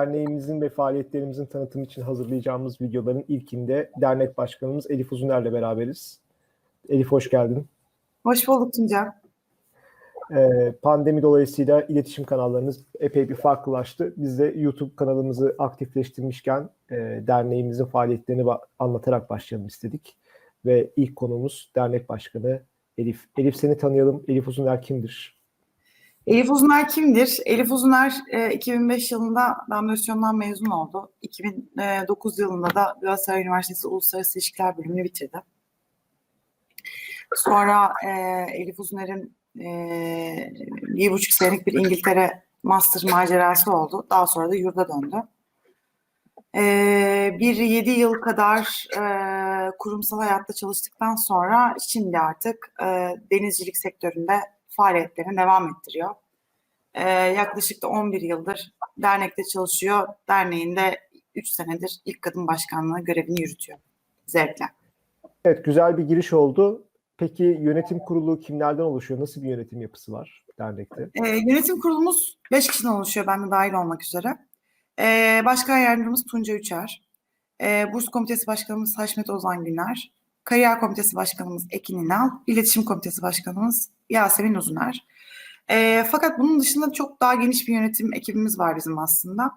derneğimizin ve faaliyetlerimizin tanıtımı için hazırlayacağımız videoların ilkinde dernek başkanımız Elif Uzuner'le beraberiz. Elif hoş geldin. Hoş bulduk Tuncay. Ee, pandemi dolayısıyla iletişim kanallarınız epey bir farklılaştı. Biz de YouTube kanalımızı aktifleştirmişken e, derneğimizin faaliyetlerini ba- anlatarak başlayalım istedik. Ve ilk konumuz dernek başkanı Elif. Elif seni tanıyalım. Elif Uzuner kimdir? Elif Uzuner kimdir? Elif Uzuner e, 2005 yılında damlasyondan mezun oldu. 2009 yılında da Galatasaray Üniversitesi Uluslararası İlişkiler bölümünü bitirdi. Sonra e, Elif Uzuner'in e, bir buçuk senelik bir İngiltere master macerası oldu. Daha sonra da yurda döndü. E, bir yedi yıl kadar e, kurumsal hayatta çalıştıktan sonra şimdi artık e, denizcilik sektöründe faaliyetlerini devam ettiriyor. E, yaklaşık da 11 yıldır dernekte çalışıyor. Derneğinde 3 senedir ilk kadın başkanlığı görevini yürütüyor. Zevkle. Evet güzel bir giriş oldu. Peki yönetim kurulu kimlerden oluşuyor? Nasıl bir yönetim yapısı var dernekte? E, yönetim kurulumuz 5 kişiden oluşuyor ben de dahil olmak üzere. E, başkan yardımcımız Tunca Üçer. E, Burs Komitesi Başkanımız Haşmet Ozan Güner. Kariyer Komitesi Başkanımız Ekin İnal. İletişim Komitesi Başkanımız Yasemin Uzuner. E, fakat bunun dışında çok daha geniş bir yönetim ekibimiz var bizim aslında.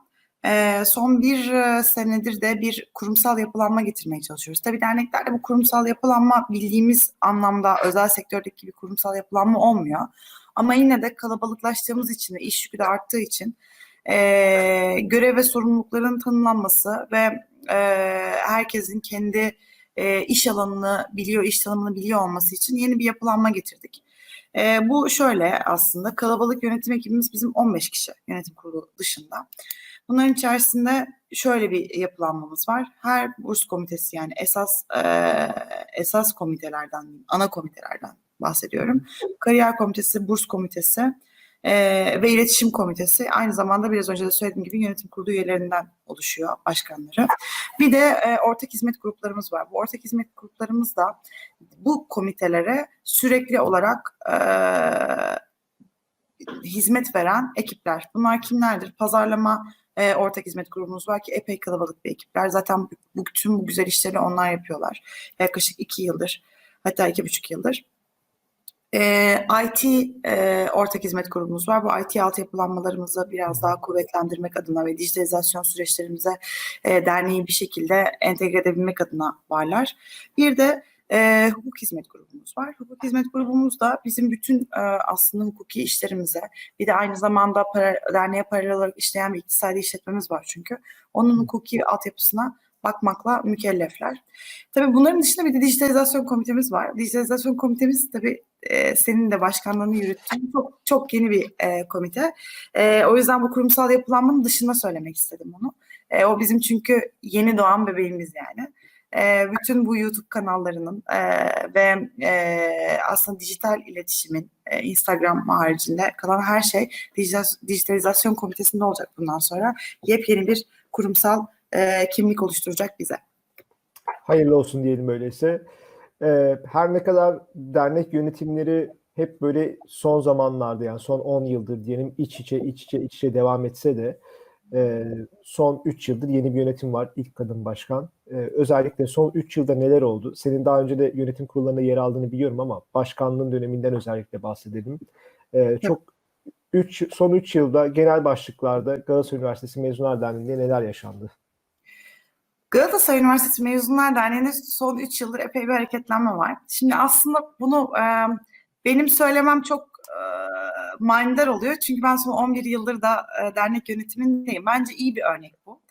E, son bir e, senedir de bir kurumsal yapılanma getirmeye çalışıyoruz. Tabii derneklerde bu kurumsal yapılanma bildiğimiz anlamda özel sektördeki bir kurumsal yapılanma olmuyor. Ama yine de kalabalıklaştığımız için ve iş yükü de arttığı için e, görev ve sorumlulukların tanımlanması ve e, herkesin kendi e, iş alanını biliyor, iş tanımını biliyor olması için yeni bir yapılanma getirdik. E, bu şöyle aslında kalabalık yönetim ekibimiz bizim 15 kişi yönetim kurulu dışında. Bunların içerisinde şöyle bir yapılanmamız var. Her burs komitesi yani esas e, esas komitelerden, ana komitelerden bahsediyorum. Kariyer komitesi, burs komitesi e, ve iletişim komitesi aynı zamanda biraz önce de söylediğim gibi yönetim kurulu üyelerinden oluşuyor başkanları. Bir de e, ortak hizmet gruplarımız var. Bu ortak hizmet gruplarımız da bu komitelere sürekli olarak e, hizmet veren ekipler. Bunlar kimlerdir? Pazarlama e, ortak hizmet grubumuz var ki epey kalabalık bir ekipler. Zaten bu, tüm bu güzel işleri onlar yapıyorlar. Yaklaşık iki yıldır hatta iki buçuk yıldır. E, IT e, ortak hizmet grubumuz var. Bu IT altyapılanmalarımızı biraz daha kuvvetlendirmek adına ve dijitalizasyon süreçlerimize e, derneği bir şekilde entegre edebilmek adına varlar. Bir de e, hukuk hizmet grubumuz var. Hukuk hizmet grubumuz da bizim bütün e, aslında hukuki işlerimize bir de aynı zamanda para, derneğe paralel olarak işleyen bir iktisadi işletmemiz var çünkü. Onun hukuki altyapısına bakmakla mükellefler. Tabii bunların dışında bir de dijitalizasyon komitemiz var. Dijitalizasyon komitemiz tabii e, senin de başkanlığını yürüttüğün çok çok yeni bir e, komite. E, o yüzden bu kurumsal yapılanmanın dışında söylemek istedim onu. E, o bizim çünkü yeni doğan bebeğimiz yani. E, bütün bu YouTube kanallarının e, ve e, aslında dijital iletişimin e, Instagram haricinde kalan her şey dijital, dijitalizasyon komitesinde olacak bundan sonra. Yepyeni bir kurumsal e, kimlik oluşturacak bize. Hayırlı olsun diyelim öyleyse. Ee, her ne kadar dernek yönetimleri hep böyle son zamanlarda yani son 10 yıldır diyelim iç içe iç içe iç içe devam etse de e, son 3 yıldır yeni bir yönetim var. İlk kadın başkan. E, özellikle son 3 yılda neler oldu? Senin daha önce de yönetim kurullarında yer aldığını biliyorum ama başkanlığın döneminden özellikle bahsedelim. E, çok üç, son 3 yılda genel başlıklarda Galatasaray Üniversitesi Mezunlar Derneği'nde neler yaşandı? Galatasaray Üniversitesi Mezunlar Derneği'nde son 3 yıldır epey bir hareketlenme var. Şimdi aslında bunu e, benim söylemem çok e, manidar oluyor. Çünkü ben son 11 yıldır da e, dernek yönetimindeyim. Bence iyi bir örnek bu.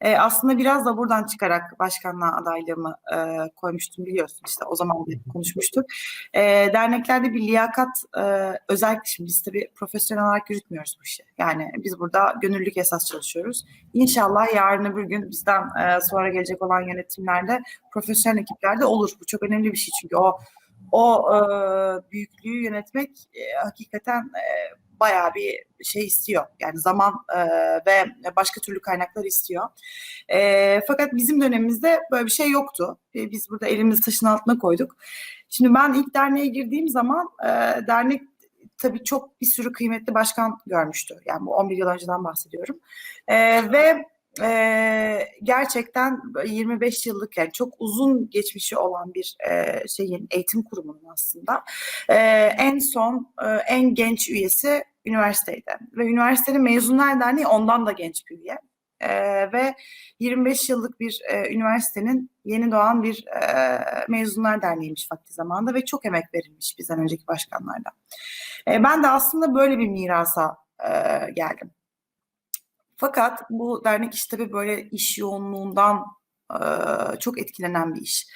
E, aslında biraz da buradan çıkarak başkanlığa adaylığımı e, koymuştum biliyorsun işte o zaman da konuşmuştuk. E, derneklerde bir liyakat e, özellikle şimdi biz tabii profesyonel olarak yürütmüyoruz bu işi. Yani biz burada gönüllülük esas çalışıyoruz. İnşallah yarın öbür gün bizden e, sonra gelecek olan yönetimlerde profesyonel ekiplerde olur. Bu çok önemli bir şey çünkü o o e, büyüklüğü yönetmek e, hakikaten e, bayağı bir şey istiyor. Yani zaman e, ve başka türlü kaynaklar istiyor. E, fakat bizim dönemimizde böyle bir şey yoktu. E, biz burada elimizi taşın altına koyduk. Şimdi ben ilk derneğe girdiğim zaman e, dernek tabii çok bir sürü kıymetli başkan görmüştü. Yani bu 11 yıl önceden bahsediyorum. Ee, ve e, gerçekten 25 yıllık yani çok uzun geçmişi olan bir e, şeyin eğitim kurumunun aslında e, en son e, en genç üyesi üniversiteydi ve üniversitenin mezunlar derneği ondan da genç bir üye. Ee, ve 25 yıllık bir e, üniversitenin yeni doğan bir e, mezunlar derneğiymiş vakti zamanında ve çok emek verilmiş bizden önceki başkanlardan. E, ben de aslında böyle bir mirasa e, geldim. Fakat bu dernek iş tabii böyle iş yoğunluğundan e, çok etkilenen bir iş.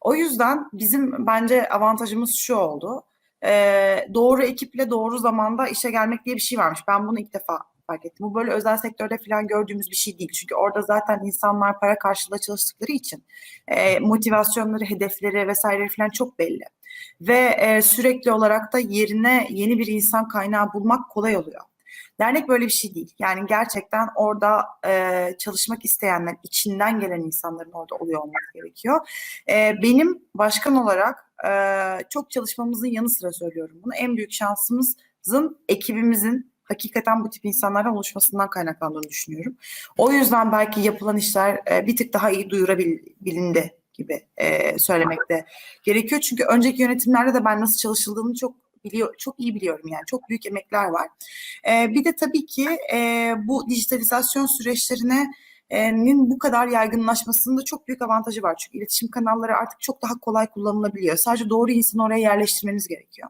O yüzden bizim bence avantajımız şu oldu. E, doğru ekiple doğru zamanda işe gelmek diye bir şey varmış. Ben bunu ilk defa fark ettim. Bu böyle özel sektörde falan gördüğümüz bir şey değil. Çünkü orada zaten insanlar para karşılığı çalıştıkları için e, motivasyonları, hedefleri vesaire falan çok belli. Ve e, sürekli olarak da yerine yeni bir insan kaynağı bulmak kolay oluyor. Dernek böyle bir şey değil. Yani gerçekten orada e, çalışmak isteyenler, içinden gelen insanların orada oluyor olması gerekiyor. E, benim başkan olarak e, çok çalışmamızın yanı sıra söylüyorum bunu. En büyük şansımızın ekibimizin hakikaten bu tip insanlardan oluşmasından kaynaklandığını düşünüyorum. O yüzden belki yapılan işler e, bir tık daha iyi duyurabilindi gibi e, söylemekte gerekiyor. Çünkü önceki yönetimlerde de ben nasıl çalışıldığını çok biliyor, çok iyi biliyorum yani çok büyük emekler var. E, bir de tabii ki e, bu dijitalizasyon süreçlerine nin bu kadar yaygınlaşmasının da çok büyük avantajı var. Çünkü iletişim kanalları artık çok daha kolay kullanılabiliyor. Sadece doğru insanı oraya yerleştirmeniz gerekiyor.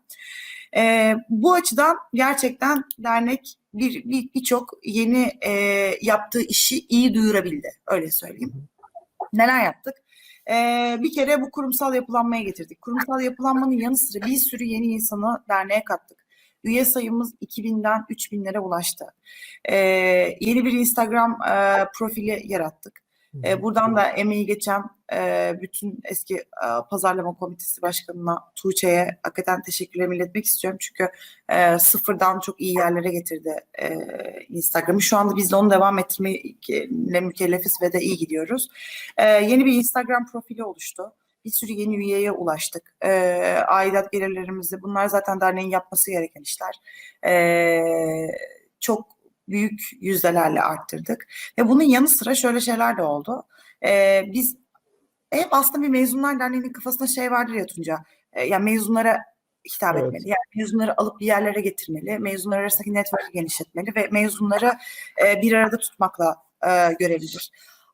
E, bu açıdan gerçekten dernek bir birçok bir yeni e, yaptığı işi iyi duyurabildi. Öyle söyleyeyim. Neler yaptık? Ee, bir kere bu kurumsal yapılanmaya getirdik. Kurumsal yapılanmanın yanı sıra bir sürü yeni insanı derneğe kattık. Üye sayımız 2000'den 3000'lere ulaştı. Ee, yeni bir Instagram e, profili yarattık. E, buradan da emeği geçen e, bütün eski e, pazarlama komitesi başkanına Tuğçe'ye hakikaten teşekkürlerimi iletmek istiyorum. Çünkü e, sıfırdan çok iyi yerlere getirdi e, Instagram'ı. Şu anda biz de onu devam ettirmekle mükellefiz ve de iyi gidiyoruz. E, yeni bir Instagram profili oluştu. Bir sürü yeni üyeye ulaştık. E, aidat gelirlerimizi, bunlar zaten derneğin yapması gereken işler. E, çok büyük yüzdelerle arttırdık. Ve bunun yanı sıra şöyle şeyler de oldu. Ee, biz hep aslında bir mezunlar derneğinin kafasında şey vardır ya Tunca. E, yani mezunlara hitap evet. etmeli. Yani mezunları alıp bir yerlere getirmeli. Mezunlar arasındaki network'ı genişletmeli ve mezunları e, bir arada tutmakla e, görevlidir.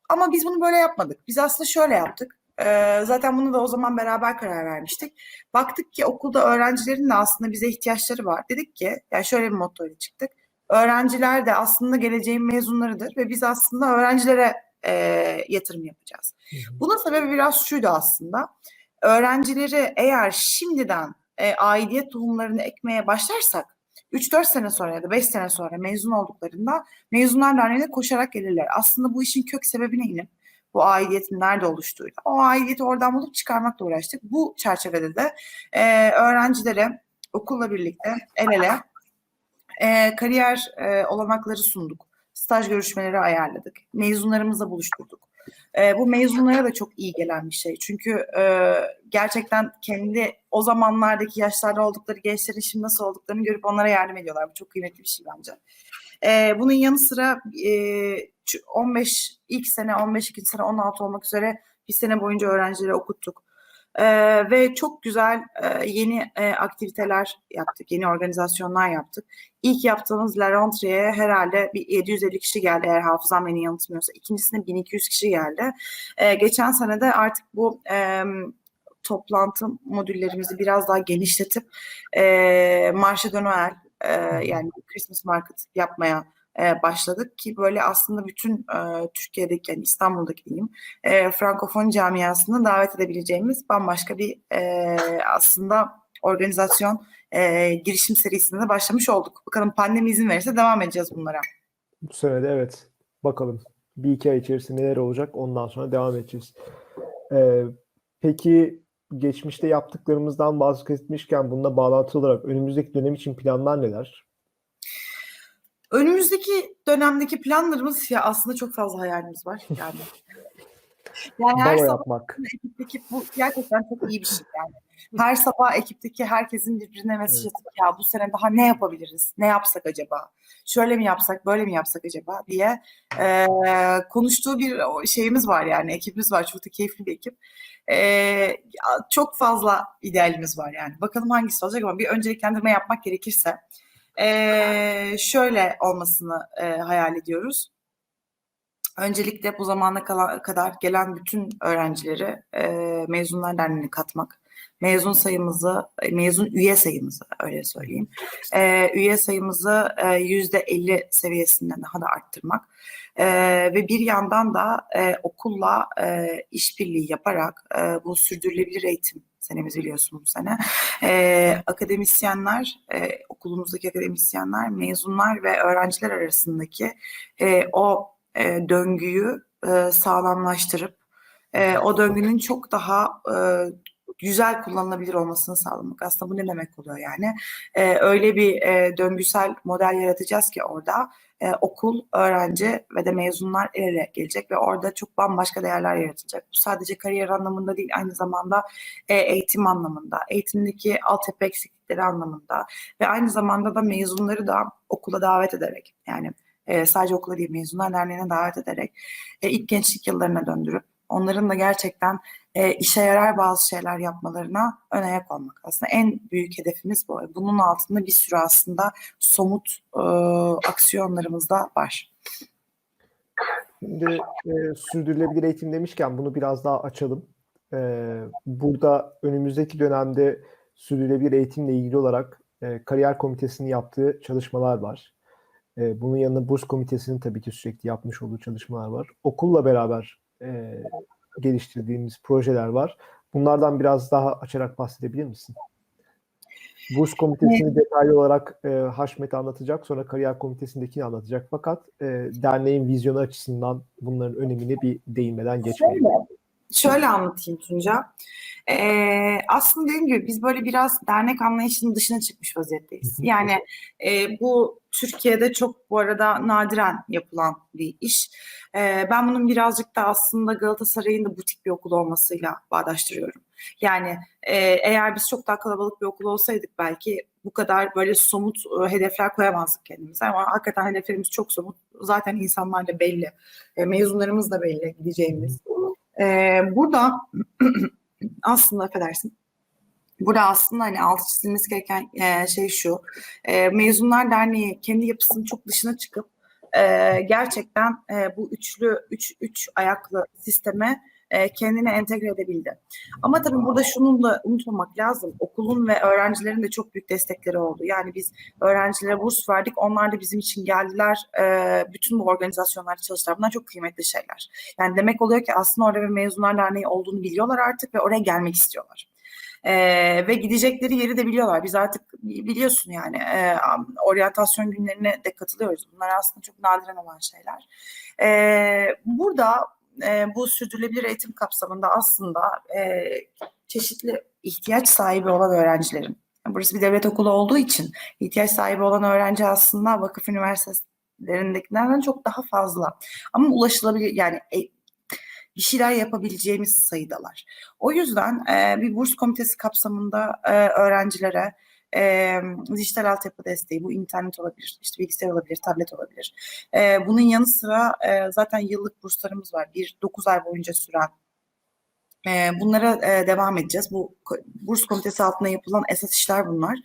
Ama biz bunu böyle yapmadık. Biz aslında şöyle yaptık. Ee, zaten bunu da o zaman beraber karar vermiştik. Baktık ki okulda öğrencilerin de aslında bize ihtiyaçları var. Dedik ki, yani şöyle bir motto ile çıktık öğrenciler de aslında geleceğin mezunlarıdır ve biz aslında öğrencilere e, yatırım yapacağız. Bunun sebebi biraz şuydu aslında. Öğrencileri eğer şimdiden e, aidiyet tohumlarını ekmeye başlarsak 3-4 sene sonra ya da 5 sene sonra mezun olduklarında mezunlar derneğine koşarak gelirler. Aslında bu işin kök sebebine inip bu aidiyetin nerede oluştuğuyla o aidiyeti oradan bulup çıkarmakla uğraştık. Bu çerçevede de e, öğrencilere okulla birlikte el ele e, kariyer e, olanakları sunduk. Staj görüşmeleri ayarladık. Mezunlarımızla buluşturduk. E, bu mezunlara da çok iyi gelen bir şey. Çünkü e, gerçekten kendi o zamanlardaki yaşlarda oldukları gençlerin şimdi nasıl olduklarını görüp onlara yardım ediyorlar. Bu çok kıymetli bir şey bence. E, bunun yanı sıra e, 15 ilk sene, 15 ikinci sene, 16 olmak üzere bir sene boyunca öğrencileri okuttuk. Ee, ve çok güzel e, yeni e, aktiviteler yaptık, yeni organizasyonlar yaptık. İlk yaptığımız La Rentree'ye herhalde bir 750 kişi geldi eğer hafızam beni yanıltmıyorsa. İkincisine 1200 kişi geldi. Ee, geçen sene de artık bu e, toplantı modüllerimizi biraz daha genişletip e, Marche de Noël e, yani Christmas Market yapmaya e, başladık ki böyle aslında bütün e, Türkiye'deki yani İstanbul'daki diyeyim e, Frankofon camiasını davet edebileceğimiz bambaşka bir e, aslında organizasyon e, girişim serisinde de başlamış olduk. Bakalım pandemi izin verirse devam edeceğiz bunlara. Bu sene de evet. Bakalım. Bir iki ay içerisinde neler olacak ondan sonra devam edeceğiz. Ee, peki geçmişte yaptıklarımızdan bahsetmişken bununla bağlantılı olarak önümüzdeki dönem için planlar neler? Önümüzdeki dönemdeki planlarımız ya aslında çok fazla hayalimiz var yani. Yani her Balo sabah yapmak. ekipteki bu gerçekten çok iyi bir şey yani. Her sabah ekipteki herkesin birbirine mesaj atıp ya bu sene daha ne yapabiliriz? Ne yapsak acaba? Şöyle mi yapsak, böyle mi yapsak acaba diye e, konuştuğu bir şeyimiz var yani ekibimiz var. Çok da keyifli bir ekip. E, çok fazla idealimiz var yani. Bakalım hangisi olacak ama bir önceliklendirme yapmak gerekirse e, şöyle olmasını e, hayal ediyoruz. Öncelikle bu zamana kadar gelen bütün öğrencileri e, Mezunlar Derneği'ne katmak. Mezun sayımızı, mezun üye sayımızı öyle söyleyeyim. E, üye sayımızı yüzde 50 seviyesinde daha da arttırmak. E, ve bir yandan da e, okulla e, işbirliği yaparak e, bu sürdürülebilir eğitim senemiz biliyorsun bu sene. E, akademisyenler, e, okulumuzdaki akademisyenler, mezunlar ve öğrenciler arasındaki e, o e, döngüyü e, sağlamlaştırıp e, o döngünün çok daha e, güzel kullanılabilir olmasını sağlamak. Aslında bu ne demek oluyor yani? E, öyle bir e, döngüsel model yaratacağız ki orada e, okul, öğrenci ve de mezunlar el ele gelecek ve orada çok bambaşka değerler yaratılacak. Bu sadece kariyer anlamında değil, aynı zamanda e, eğitim anlamında, eğitimdeki altyapı eksiklikleri anlamında ve aynı zamanda da mezunları da okula davet ederek yani e, sadece okula değil mezunlar derneğine davet ederek e, ilk gençlik yıllarına döndürüp onların da gerçekten e, işe yarar bazı şeyler yapmalarına ön ayak olmak. Aslında en büyük hedefimiz bu. Bunun altında bir sürü aslında somut e, aksiyonlarımız da var. Şimdi e, sürdürülebilir eğitim demişken bunu biraz daha açalım. E, burada önümüzdeki dönemde sürdürülebilir eğitimle ilgili olarak e, kariyer komitesinin yaptığı çalışmalar var. E, bunun yanında burs komitesinin tabii ki sürekli yapmış olduğu çalışmalar var. Okulla beraber e, geliştirdiğimiz projeler var. Bunlardan biraz daha açarak bahsedebilir misin? Burs komitesini detaylı olarak e, Haşmet anlatacak, sonra kariyer komitesindekini anlatacak. Fakat e, derneğin vizyonu açısından bunların önemini bir değinmeden geçmeyelim. Şöyle anlatayım Tunca. Ee, aslında dediğim gibi biz böyle biraz dernek anlayışının dışına çıkmış vaziyetteyiz. Yani e, bu Türkiye'de çok bu arada nadiren yapılan bir iş. Ee, ben bunun birazcık da aslında Galatasaray'ın da butik bir okul olmasıyla bağdaştırıyorum. Yani e, eğer biz çok daha kalabalık bir okul olsaydık belki bu kadar böyle somut e, hedefler koyamazdık kendimize ama hakikaten hedeflerimiz çok somut. Zaten insanlar da belli. E, mezunlarımız da belli gideceğimiz. Ee, burada aslında affedersin. Burada aslında hani altı çizilmesi gereken e, şey şu. E, Mezunlar Derneği kendi yapısının çok dışına çıkıp e, gerçekten bu üçlü, üç, üç ayaklı sisteme kendine entegre edebildi. Ama tabii burada şunu da unutmamak lazım. Okulun ve öğrencilerin de çok büyük destekleri oldu. Yani biz öğrencilere burs verdik. Onlar da bizim için geldiler. Bütün bu organizasyonlarda çalıştılar. Bunlar çok kıymetli şeyler. Yani demek oluyor ki aslında orada bir mezunlar derneği olduğunu biliyorlar artık ve oraya gelmek istiyorlar. Ee, ve gidecekleri yeri de biliyorlar. Biz artık biliyorsun yani e, oryantasyon günlerine de katılıyoruz. Bunlar aslında çok nadiren olan şeyler. Ee, burada e, bu sürdürülebilir eğitim kapsamında aslında e, çeşitli ihtiyaç sahibi olan öğrencilerin, burası bir devlet okulu olduğu için ihtiyaç sahibi olan öğrenci aslında vakıf üniversitelerindekilerden çok daha fazla. Ama ulaşılabilir yani e, bir şeyler yapabileceğimiz sayıdalar. O yüzden e, bir burs komitesi kapsamında e, öğrencilere e, dijital altyapı desteği, bu internet olabilir, işte bilgisayar olabilir, tablet olabilir. E, bunun yanı sıra e, zaten yıllık burslarımız var. Bir 9 ay boyunca süren e, Bunlara e, devam edeceğiz. Bu burs komitesi altında yapılan esas işler bunlar.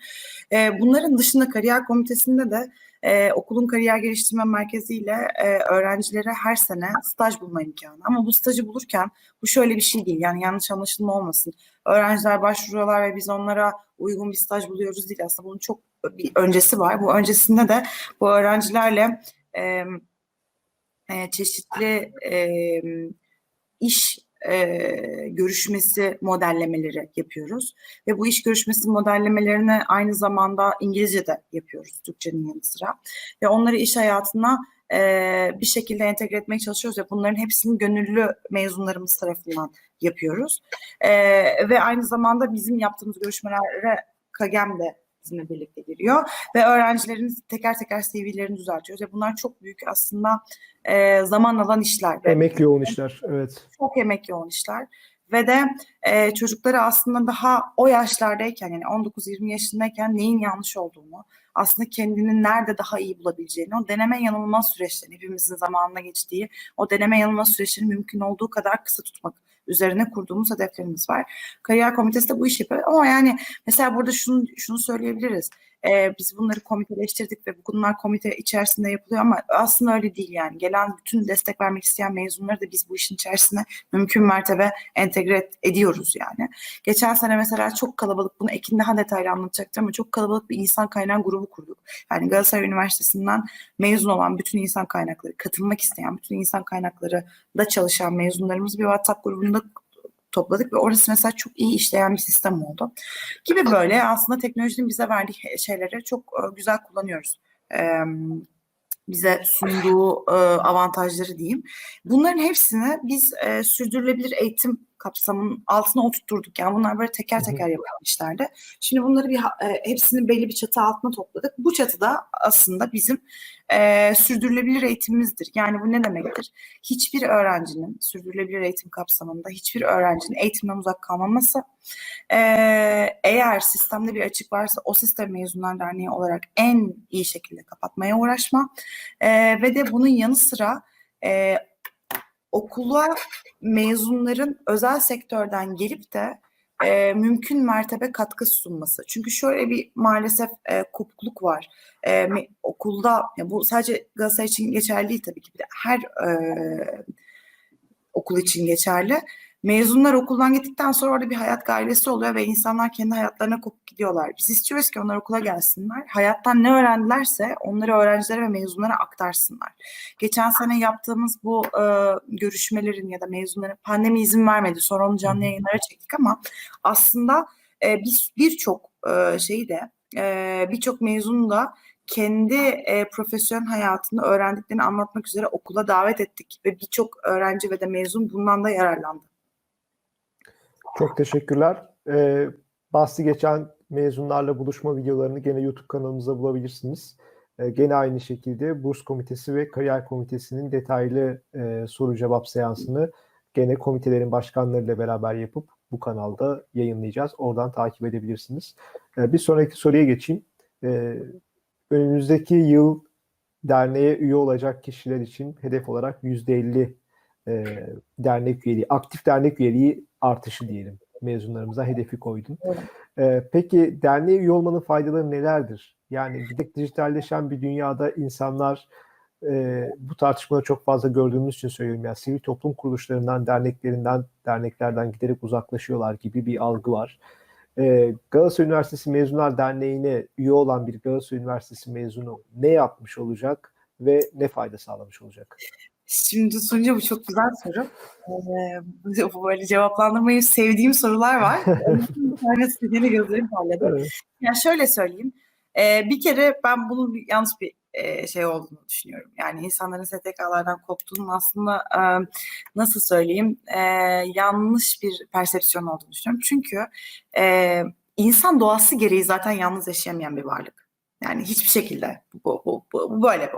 E, Bunların dışında kariyer komitesinde de e, okulun kariyer geliştirme merkeziyle e, öğrencilere her sene staj bulma imkanı. Ama bu stajı bulurken bu şöyle bir şey değil. Yani yanlış anlaşılma olmasın. Öğrenciler başvuruyorlar ve biz onlara uygun bir staj buluyoruz değil. Aslında bunun çok bir öncesi var. Bu öncesinde de bu öğrencilerle çeşitli iş e, görüşmesi modellemeleri yapıyoruz. Ve bu iş görüşmesi modellemelerini aynı zamanda İngilizce de yapıyoruz Türkçenin yanı sıra. Ve onları iş hayatına e, bir şekilde entegre etmeye çalışıyoruz ve bunların hepsini gönüllü mezunlarımız tarafından yapıyoruz. E, ve aynı zamanda bizim yaptığımız görüşmelere KAGEM de bizimle birlikte giriyor ve öğrencilerin teker teker CV'lerini düzeltiyoruz. Ve bunlar çok büyük aslında e, zaman alan işler. Emek yoğun işler. Evet. Çok emek yoğun işler. Ve de e, çocukları aslında daha o yaşlardayken yani 19-20 yaşındayken neyin yanlış olduğunu, aslında kendini nerede daha iyi bulabileceğini, o deneme yanılma süreçlerini, hepimizin zamanında geçtiği o deneme yanılma süreçlerini mümkün olduğu kadar kısa tutmak üzerine kurduğumuz hedeflerimiz var. Kariyer komitesi de bu işi yapıyor. Ama yani mesela burada şunu şunu söyleyebiliriz. Ee, biz bunları komiteleştirdik ve bunlar komite içerisinde yapılıyor ama aslında öyle değil yani. Gelen bütün destek vermek isteyen mezunları da biz bu işin içerisine mümkün mertebe entegre ediyoruz yani. Geçen sene mesela çok kalabalık, bunu Ekin daha detaylı anlatacaktır ama çok kalabalık bir insan kaynağı grubu kurduk. Yani Galatasaray Üniversitesi'nden mezun olan bütün insan kaynakları, katılmak isteyen bütün insan kaynakları da çalışan mezunlarımız bir WhatsApp grubunda topladık ve orası mesela çok iyi işleyen bir sistem oldu. Gibi böyle aslında teknolojinin bize verdiği şeyleri çok e, güzel kullanıyoruz. Bize sunduğu e, avantajları diyeyim. Bunların hepsini biz e, sürdürülebilir eğitim kapsamının altına oturtturduk. Yani bunlar böyle teker teker yapılan işlerdi. Şimdi bunları bir e, hepsini belli bir çatı altına topladık. Bu çatıda aslında bizim e, sürdürülebilir eğitimimizdir. Yani bu ne demektir? Hiçbir öğrencinin sürdürülebilir eğitim kapsamında hiçbir öğrencinin eğitimden uzak kalmaması, e, eğer sistemde bir açık varsa o sistem mezunlar derneği olarak en iyi şekilde kapatmaya uğraşma e, ve de bunun yanı sıra e, okula mezunların özel sektörden gelip de e, mümkün mertebe katkı sunması. Çünkü şöyle bir maalesef e, kopukluk var. E, okulda ya bu sadece Galatasaray için geçerli tabii ki bir de her e, okul için geçerli. Mezunlar okuldan gittikten sonra orada bir hayat gailesi oluyor ve insanlar kendi hayatlarına kopup gidiyorlar. Biz istiyoruz ki onlar okula gelsinler. Hayattan ne öğrendilerse onları öğrencilere ve mezunlara aktarsınlar. Geçen sene yaptığımız bu e, görüşmelerin ya da mezunların pandemi izin vermedi. Sonra onu canlı yayınlara çektik ama aslında e, biz birçok e, şeyi de e, birçok mezunu da kendi e, profesyonel hayatını öğrendiklerini anlatmak üzere okula davet ettik ve birçok öğrenci ve de mezun bundan da yararlandı. Çok teşekkürler. Ee, bahsi geçen mezunlarla buluşma videolarını gene YouTube kanalımızda bulabilirsiniz. Ee, gene aynı şekilde Burs Komitesi ve Kariyer Komitesi'nin detaylı e, soru cevap seansını gene komitelerin başkanlarıyla beraber yapıp bu kanalda yayınlayacağız. Oradan takip edebilirsiniz. Ee, bir sonraki soruya geçeyim. Ee, önümüzdeki yıl derneğe üye olacak kişiler için hedef olarak %50 e, dernek üyeliği, aktif dernek üyeliği artışı diyelim. Mezunlarımıza hedefi koydun. Evet. E, peki derneğe üye olmanın faydaları nelerdir? Yani giderek dijitalleşen bir dünyada insanlar e, bu tartışmaları çok fazla gördüğümüz için söylüyorum. Yani sivil toplum kuruluşlarından, derneklerinden, derneklerden giderek uzaklaşıyorlar gibi bir algı var. E, Galatasaray Üniversitesi Mezunlar Derneği'ne üye olan bir Galatasaray Üniversitesi mezunu ne yapmış olacak ve ne fayda sağlamış olacak? Şimdi Sunca bu çok güzel soru. Ee, böyle cevaplandırmayı sevdiğim sorular var. bir tanesi yine gözlerim parladı. Evet. Ya şöyle söyleyeyim. Ee, bir kere ben bunun bir, yanlış bir e, şey olduğunu düşünüyorum. Yani insanların STK'lardan koptuğunun aslında e, nasıl söyleyeyim e, yanlış bir persepsiyon olduğunu düşünüyorum. Çünkü e, insan doğası gereği zaten yalnız yaşayamayan bir varlık. Yani hiçbir şekilde bu, bu, bu, bu böyle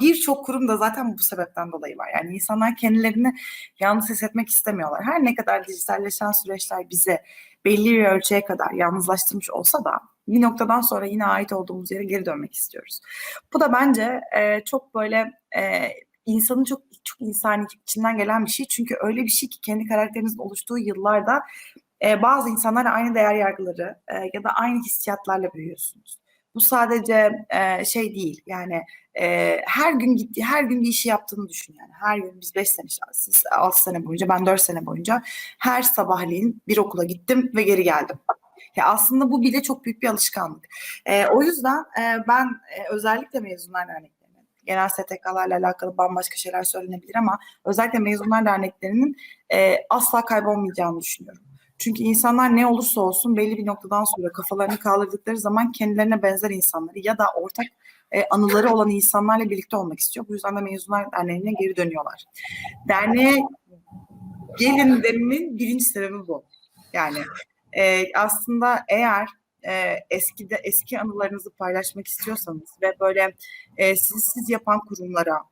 Birçok kurum da zaten bu sebepten dolayı var. Yani insanlar kendilerini yalnız hissetmek istemiyorlar. Her ne kadar dijitalleşen süreçler bize belli bir ölçüye kadar yalnızlaştırmış olsa da bir noktadan sonra yine ait olduğumuz yere geri dönmek istiyoruz. Bu da bence e, çok böyle e, insanın çok çok insani içinden gelen bir şey. Çünkü öyle bir şey ki kendi karakterinizin oluştuğu yıllarda e, bazı insanlarla aynı değer yargıları e, ya da aynı hissiyatlarla büyüyorsunuz. Bu sadece e, şey değil yani e, her gün gitti her gün bir işi yaptığını düşün yani. Her gün biz 5 sene siz 6 sene boyunca ben 4 sene boyunca her sabahleyin bir okula gittim ve geri geldim. Ya aslında bu bile çok büyük bir alışkanlık. E, o yüzden e, ben e, özellikle mezunlar derneklerinin genel STK'larla alakalı bambaşka şeyler söylenebilir ama özellikle mezunlar derneklerinin e, asla kaybolmayacağını düşünüyorum. Çünkü insanlar ne olursa olsun belli bir noktadan sonra kafalarını kaldırdıkları zaman kendilerine benzer insanları ya da ortak e, anıları olan insanlarla birlikte olmak istiyor. Bu yüzden de mezunlar derneğine geri dönüyorlar. Derneğe gelin dememin birinci sebebi bu. Yani e, aslında eğer e, eski de eski anılarınızı paylaşmak istiyorsanız ve böyle e, sizi siz yapan kurumlara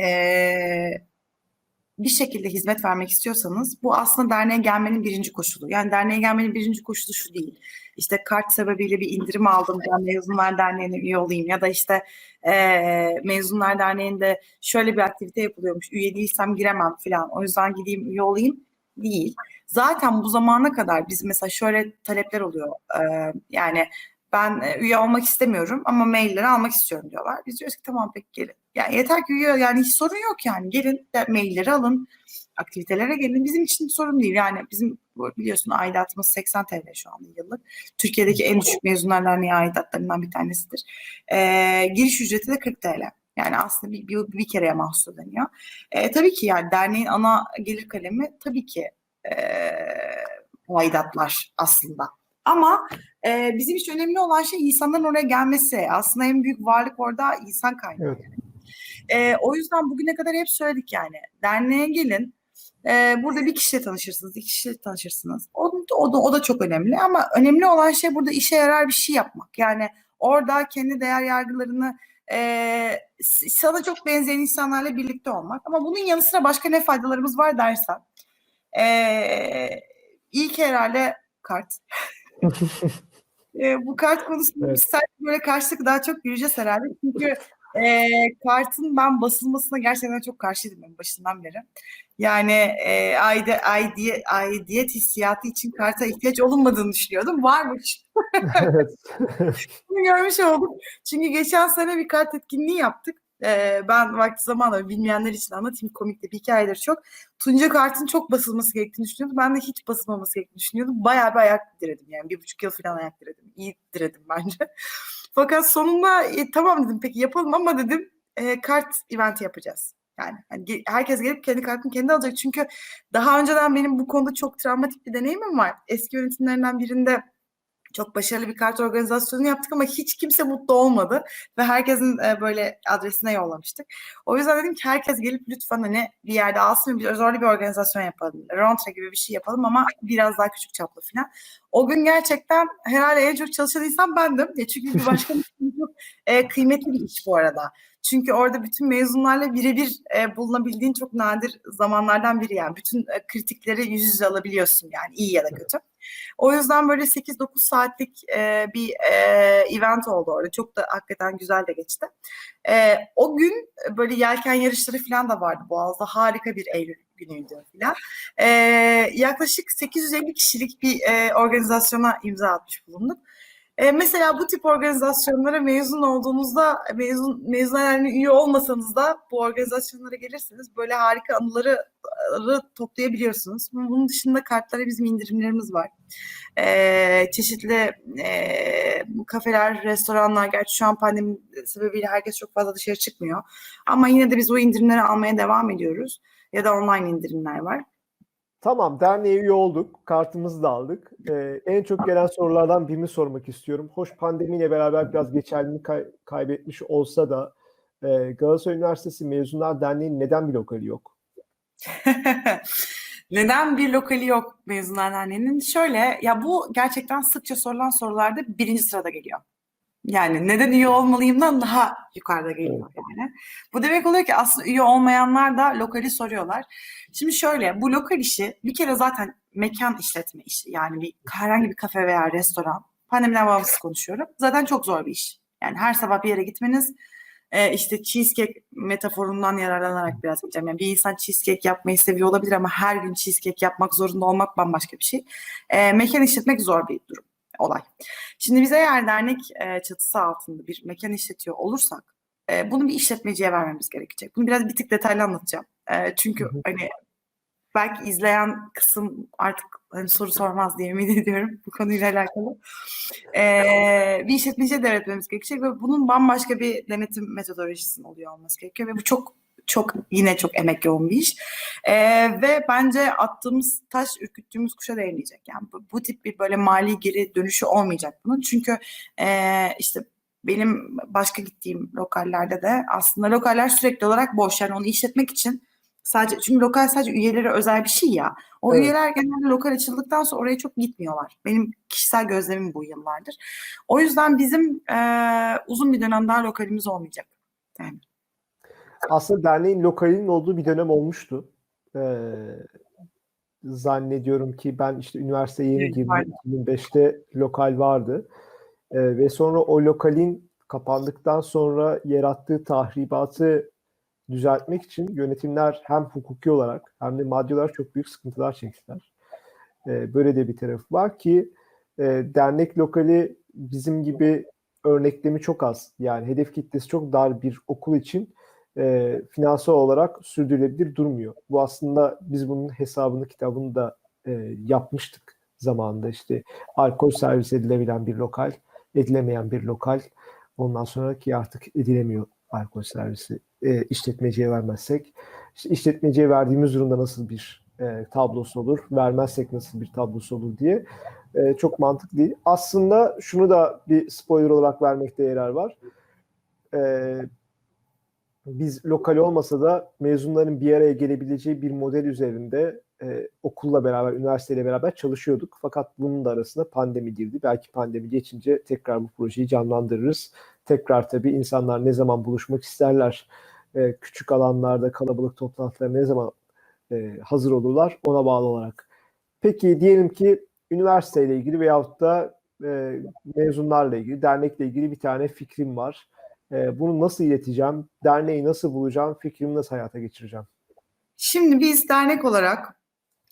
e, bir şekilde hizmet vermek istiyorsanız bu aslında derneğe gelmenin birinci koşulu. Yani derneğe gelmenin birinci koşulu şu değil. İşte kart sebebiyle bir indirim aldım ben Mezunlar Derneği'ne üye olayım ya da işte e, Mezunlar Derneği'nde şöyle bir aktivite yapılıyormuş üye değilsem giremem falan o yüzden gideyim üye olayım değil. Zaten bu zamana kadar biz mesela şöyle talepler oluyor e, yani ben üye olmak istemiyorum ama mailleri almak istiyorum diyorlar. Biz diyoruz ki tamam peki gelin. Yani yeter ki yani hiç sorun yok yani gelin de mailleri alın aktivitelere gelin. Bizim için sorun değil yani bizim biliyorsun aidatımız 80 TL şu anda yıllık. Türkiye'deki en düşük mezunlar derneği aidatlarından bir tanesidir. Ee, giriş ücreti de 40 TL. Yani aslında bir, bir, bir kereye mahsus ödeniyor. Ee, tabii ki yani derneğin ana gelir kalemi tabii ki e, aidatlar aslında. Ama e, bizim için önemli olan şey insanların oraya gelmesi. Aslında en büyük varlık orada insan kaynağı. Evet. E, o yüzden bugüne kadar hep söyledik yani. Derneğe gelin. e, burada bir kişiyle tanışırsınız, iki kişiyle tanışırsınız. O, o, da, o da çok önemli ama önemli olan şey burada işe yarar bir şey yapmak. Yani orada kendi değer yargılarını e, sana çok benzeyen insanlarla birlikte olmak. Ama bunun yanı sıra başka ne faydalarımız var dersen. E, ilk herhalde kart. E, bu kart konusunda Evet. biz böyle karşılık daha çok yürüyeceğiz herhalde. Çünkü e, kartın ben basılmasına gerçekten çok karşıydım en başından beri. Yani e, aide, aidiyet, aidiyet hissiyatı için karta ihtiyaç olunmadığını düşünüyordum. Varmış. evet. Bunu görmüş oldum. Çünkü geçen sene bir kart etkinliği yaptık. Ee, ben vakti zamanla bilmeyenler için anlatayım komik de bir hikayedir çok. Tunca kartın çok basılması gerektiğini düşünüyordum. Ben de hiç basılmaması gerektiğini düşünüyordum. Bayağı bir ayak diredim yani. Bir buçuk yıl falan ayak diredim. İyi diredim bence. Fakat sonunda e, tamam dedim peki yapalım ama dedim e, kart eventi yapacağız. Yani ge- herkes gelip kendi kartını kendi alacak. Çünkü daha önceden benim bu konuda çok travmatik bir deneyimim var. Eski yönetimlerinden birinde çok başarılı bir kart organizasyonu yaptık ama hiç kimse mutlu olmadı ve herkesin e, böyle adresine yollamıştık. O yüzden dedim ki herkes gelip lütfen hani bir yerde alsın bir zorlu bir organizasyon yapalım. Rontra gibi bir şey yapalım ama biraz daha küçük çaplı falan. O gün gerçekten herhalde en çok çalışan insan bendim. Ya çünkü bir için çok e, kıymetli bir iş bu arada. Çünkü orada bütün mezunlarla birebir e, bulunabildiğin çok nadir zamanlardan biri yani. Bütün e, kritikleri yüz yüze alabiliyorsun yani iyi ya da kötü. O yüzden böyle 8-9 saatlik e, bir e, event oldu orada. Çok da hakikaten güzel de geçti. E, o gün böyle yelken yarışları falan da vardı Boğaz'da. Harika bir Eylül günüydü falan. E, yaklaşık 850 kişilik bir e, organizasyona imza atmış bulunduk. E, mesela bu tip organizasyonlara mezun olduğunuzda, mezun mezun üye olmasanız da bu organizasyonlara gelirsiniz. Böyle harika anıları ları toplayabiliyorsunuz. Bunun dışında kartlara bizim indirimlerimiz var. E, çeşitli e, kafeler, restoranlar, gerçi şu an pandemi sebebiyle herkes çok fazla dışarı çıkmıyor. Ama yine de biz o indirimleri almaya devam ediyoruz. Ya da online indirimler var. Tamam, derneğe üye olduk. Kartımızı da aldık. Ee, en çok gelen sorulardan birini sormak istiyorum. Hoş pandemiyle beraber biraz geçerliliğini kay- kaybetmiş olsa da e, Galatasaray Üniversitesi Mezunlar Derneği'nin neden bir lokali yok? Neden bir lokali yok Mezunlar Derneği'nin? Şöyle, ya bu gerçekten sıkça sorulan sorularda birinci sırada geliyor. Yani neden üye olmalıyımdan daha yukarıda geliyor yani. Bu demek oluyor ki aslında üye olmayanlar da lokali soruyorlar. Şimdi şöyle, bu lokal işi bir kere zaten mekan işletme işi. Yani bir herhangi bir kafe veya restoran. Pandemiden bağımsız konuşuyorum. Zaten çok zor bir iş. Yani her sabah bir yere gitmeniz e, işte cheesecake metaforundan yararlanarak biraz gideceğim. Yani bir insan cheesecake yapmayı seviyor olabilir ama her gün cheesecake yapmak zorunda olmak bambaşka bir şey. E, mekan işletmek zor bir durum, olay. Şimdi biz eğer dernek e, çatısı altında bir mekan işletiyor olursak e, bunu bir işletmeciye vermemiz gerekecek. Bunu biraz bir tık detaylı anlatacağım. E, çünkü hani belki izleyen kısım artık hani soru sormaz diye ümit ediyorum bu konuyla alakalı. Ee, bir işletmeciye devretmemiz gerekecek ve bunun bambaşka bir denetim metodolojisinin oluyor olması gerekiyor ve bu çok çok yine çok emek yoğun bir iş. Ee, ve bence attığımız taş ürküttüğümüz kuşa değmeyecek. Yani bu, bu tip bir böyle mali geri dönüşü olmayacak bunun. Çünkü e, işte benim başka gittiğim lokallerde de aslında lokaller sürekli olarak boş. Yani onu işletmek için Sadece çünkü lokal sadece üyelere özel bir şey ya. O Evet. üyeler genelde lokal açıldıktan sonra oraya çok gitmiyorlar. Benim kişisel gözlemim bu yıllardır. O yüzden bizim eee, uzun bir dönem daha lokalimiz olmayacak. Yani Aslında derneğin lokalinin olduğu bir dönem olmuştu. Ee, zannediyorum ki ben işte üniversiteye yeni girdim. vardı. 2005'te lokal vardı. Ee, ve sonra o lokalin kapandıktan sonra yarattığı tahribatı düzeltmek için yönetimler hem hukuki olarak hem de maddi olarak çok büyük sıkıntılar çektiler. Ee, böyle de bir tarafı var ki e, dernek lokali bizim gibi örneklemi çok az. Yani hedef kitlesi çok dar bir okul için e, finansal olarak sürdürülebilir durmuyor. Bu aslında biz bunun hesabını kitabını da e, yapmıştık zamanında işte alkol servis edilebilen bir lokal, edilemeyen bir lokal. Ondan sonraki artık edilemiyor alkol servisi e, işletmeciye vermezsek. İşte işletmeciye verdiğimiz durumda nasıl bir e, tablosu olur, vermezsek nasıl bir tablosu olur diye e, çok mantıklı değil. Aslında şunu da bir spoiler olarak vermekte yarar var. E, biz lokal olmasa da mezunların bir araya gelebileceği bir model üzerinde e, okulla beraber, üniversiteyle beraber çalışıyorduk. Fakat bunun da arasında pandemi girdi. Belki pandemi geçince tekrar bu projeyi canlandırırız. Tekrar tabii insanlar ne zaman buluşmak isterler, e, küçük alanlarda kalabalık toplantılara ne zaman e, hazır olurlar ona bağlı olarak. Peki diyelim ki üniversiteyle ilgili veyahut da e, mezunlarla ilgili, dernekle ilgili bir tane fikrim var. E, bunu nasıl ileteceğim? Derneği nasıl bulacağım? Fikrimi nasıl hayata geçireceğim? Şimdi biz dernek olarak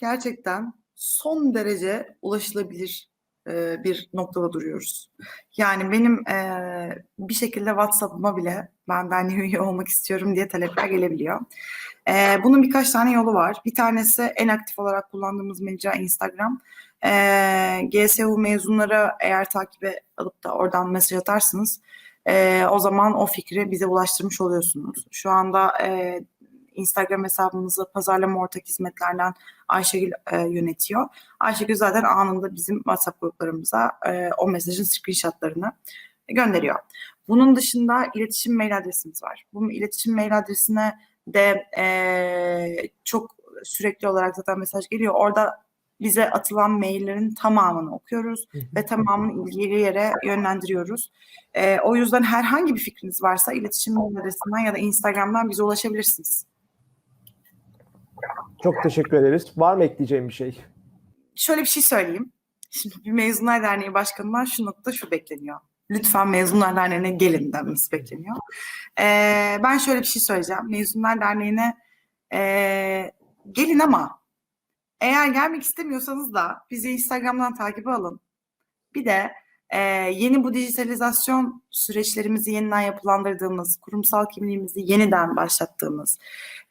gerçekten son derece ulaşılabilir e, bir noktada duruyoruz. Yani benim e, bir şekilde WhatsApp'ıma bile ben derneğe üye olmak istiyorum diye talepler gelebiliyor. E, bunun birkaç tane yolu var. Bir tanesi en aktif olarak kullandığımız mecra Instagram. E, GSU mezunları eğer takibe alıp da oradan mesaj atarsınız e, o zaman o fikri bize ulaştırmış oluyorsunuz. Şu anda e, Instagram hesabımızı pazarlama ortak hizmetlerden Ayşegül e, yönetiyor. Ayşegül zaten anında bizim WhatsApp gruplarımıza e, o mesajın screenshotlarını gönderiyor. Bunun dışında iletişim mail adresimiz var. Bu iletişim mail adresine de e, çok sürekli olarak zaten mesaj geliyor. Orada bize atılan maillerin tamamını okuyoruz ve tamamını ilgili yere yönlendiriyoruz. E, o yüzden herhangi bir fikriniz varsa iletişim adresinden ya da Instagram'dan bize ulaşabilirsiniz. Çok teşekkür ederiz. Var mı ekleyeceğim bir şey? Şöyle bir şey söyleyeyim. Şimdi bir Mezunlar Derneği Başkanı'ndan şu nokta şu bekleniyor. Lütfen Mezunlar Derneği'ne gelin denmesi bekleniyor. Ee, ben şöyle bir şey söyleyeceğim. Mezunlar Derneği'ne ee, gelin ama eğer gelmek istemiyorsanız da bizi Instagram'dan takibe alın. Bir de ee, yeni bu dijitalizasyon süreçlerimizi yeniden yapılandırdığımız, kurumsal kimliğimizi yeniden başlattığımız,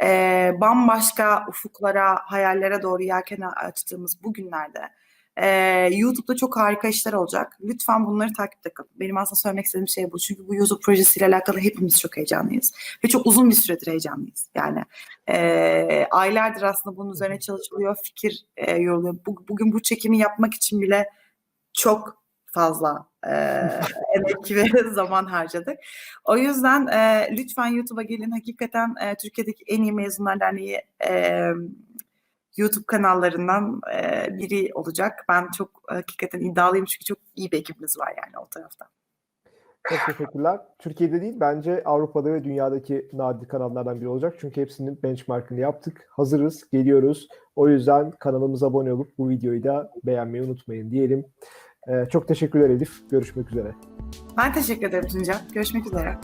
ee, bambaşka ufuklara, hayallere doğru yelken açtığımız bu günlerde YouTube'da çok harika işler olacak. Lütfen bunları takipte kalın. Benim aslında söylemek istediğim şey bu. Çünkü bu YouTube projesiyle alakalı hepimiz çok heyecanlıyız. Ve çok uzun bir süredir heyecanlıyız. Yani ee, aylardır aslında bunun üzerine çalışılıyor, fikir e, yoruluyor. Bu, bugün bu çekimi yapmak için bile çok fazla e, emek ve zaman harcadık. O yüzden e, lütfen YouTube'a gelin. Hakikaten e, Türkiye'deki en iyi mezunlar derneği e, YouTube kanallarından e, biri olacak. Ben çok hakikaten iddialıyım çünkü çok iyi bir ekibimiz var yani o tarafta. Çok teşekkürler. Türkiye'de değil bence Avrupa'da ve dünyadaki nadir kanallardan biri olacak. Çünkü hepsinin benchmarkını yaptık. Hazırız, geliyoruz. O yüzden kanalımıza abone olup bu videoyu da beğenmeyi unutmayın diyelim. Ee, çok teşekkürler Elif. Görüşmek üzere. Ben teşekkür ederim Tuncay. Görüşmek üzere.